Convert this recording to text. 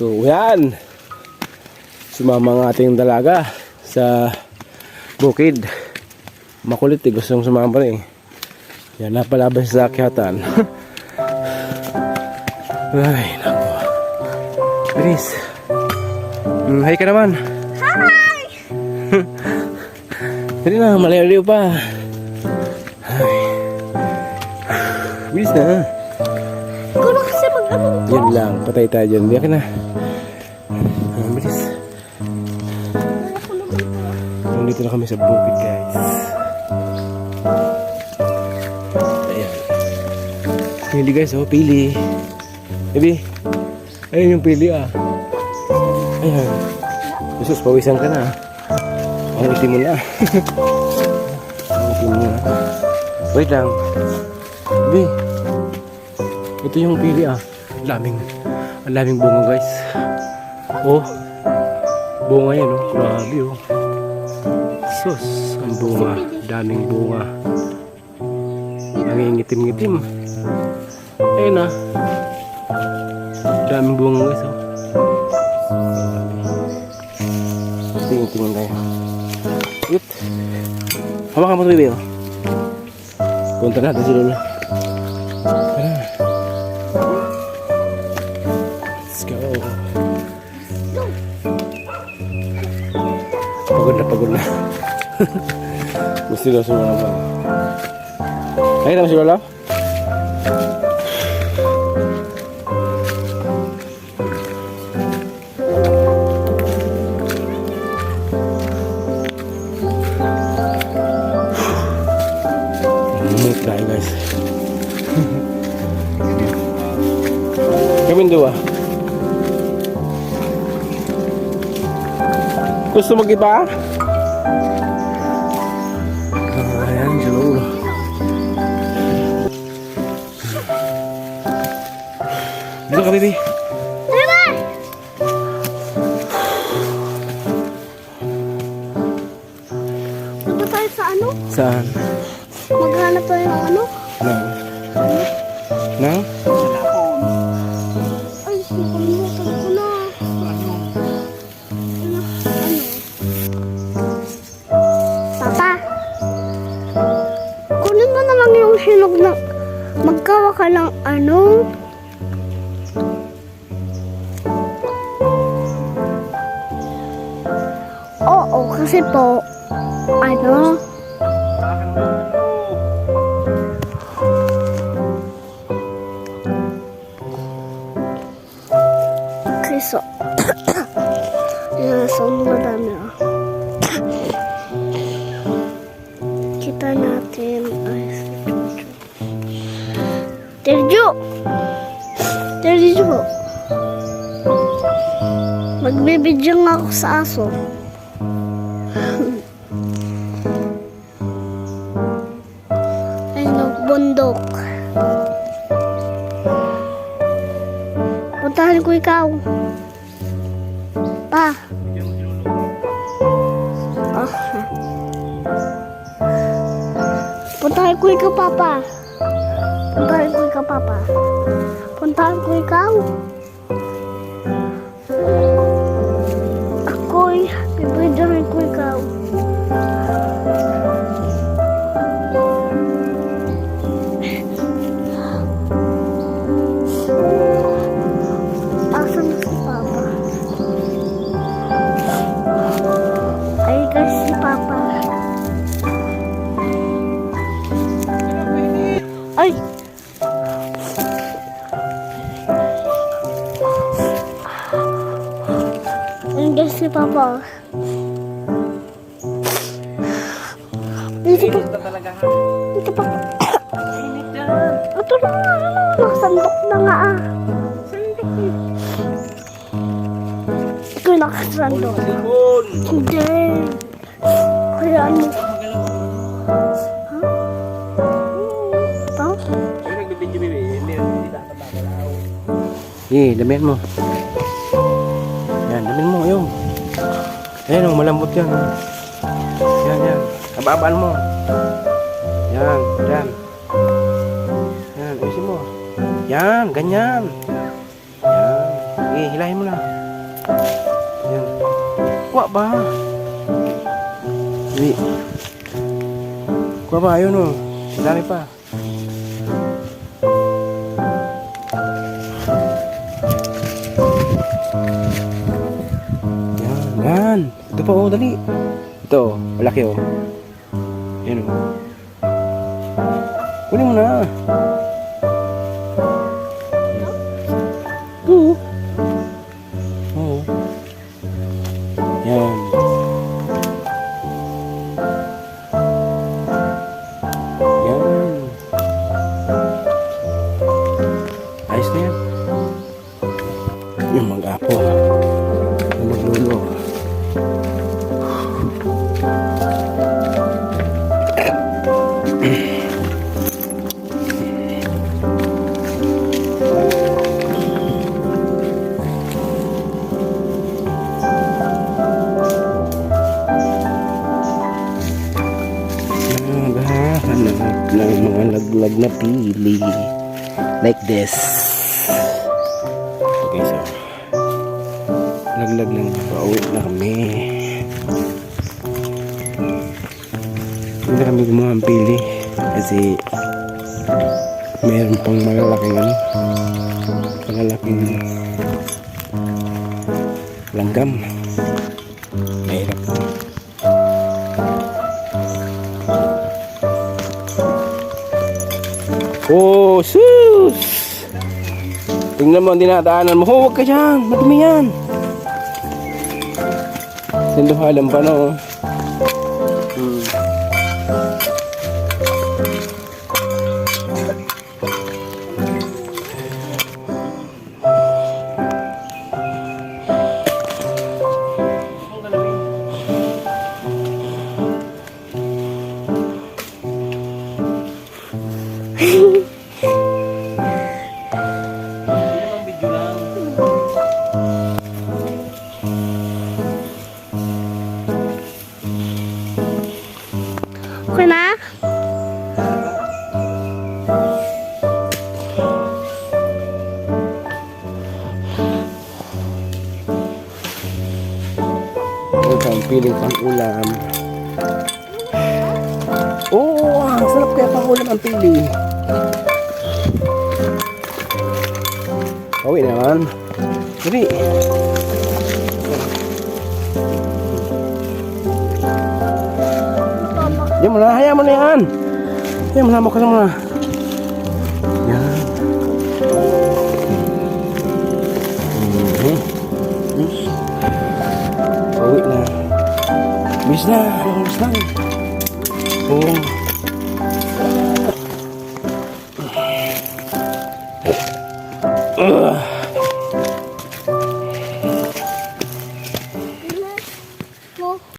So, yan. Sumama ang ating dalaga sa bukid. Makulit eh. Gustong sumama rin. Yan, napalaban sa akyatan. Ay, nako. Bilis. Hmm, hi ka naman. Hi! Dali na, malayo pa. Ay. Bilis na. Kuno kasi mag-ano. Yan lang, patay tayo dyan. Biyak na. Nandito na kami sa bukid, guys. Ayan. Pili guys, oh, pili. Baby. Ayun yung pili, ah. Ayan. Jesus, pawisan ka na. Ang itim mo na. Ang itim mo na. Wait lang. Baby. Ito yung pili ah. Ang daming, ang daming bunga guys. Oh. Bunga yan oh. Grabe oh. Sus, ang bunga. Daming bunga. Nangingitim-ngitim. Ayun ah. Daming bunga guys oh. Tingin-tingin tayo. Yut. Hawakan mo ito oh. Punta natin si Lola. Tara. Let's go. Pagod na, pagod na. Gusto daw sumama. Ay, naman si Lola? Move tayo guys. Kami dua. Gusto mag-iba? Ayan, loob. Dito ka, baby. Punta tayo sa ano? Saan? Maghanap tayo ng ano? Nang? Nang? Mo hinog na magkawa ka ng ano? Oo, kasi po, ano? Keso. Yan, so madami ah. Kita natin. Ay, si Jojo. Terjo! Magbibidyo nga ako sa aso. Ay, nagbundok. Puntahan ko ikaw. Pa. Ah. Puntahan ko ikaw, Papa. Puntahan ko ikaw, Papa. Puntahan ko ikaw. Ako'y bibidyohan ko ikaw. Ay, si Papa. Si Papa. Dito pa. Dito pa. Ito na nga. Na nga ah. Ikaw nakasandok. Hindi. Kaya ano? Damihan mo. Ayan, oh, malambot yan. oh. Yan, yan. Ababaan mo. Yan, yan. Yan, ayusin mo. Yan, ganyan. Yan. Sige, hilahin mo na. Yan. Kuha ba? Hindi. Kuha ba? Ayun o. Ang dami pa. Yan, yan. Ito pa, oh, dali. Ito, malaki, oh. Yan, oh. Kunin mo na. Ito. Oo. Yan. Yan. Ayos na yan. Yung mga Like this. Okay, so. Laglag lang. Pauwi na kami. Hindi kami gumawa ng pili. Kasi mayroon pang malalaking ano. Malalaking langgam. Oh, sus! Tingnan mo ang dinadaanan mo. Oh, huwag ka dyan. Madumi yan. Sinduhalan pa no. Hmm. Ang piling pang ulam. Oh, sarap kaya pang ulam ang pili. Pauwi naman. Dali. Yan mo na, hayaan mo na yan. Yan mo na, mukha mo na. Bis na, bis na. Oo. Ugh.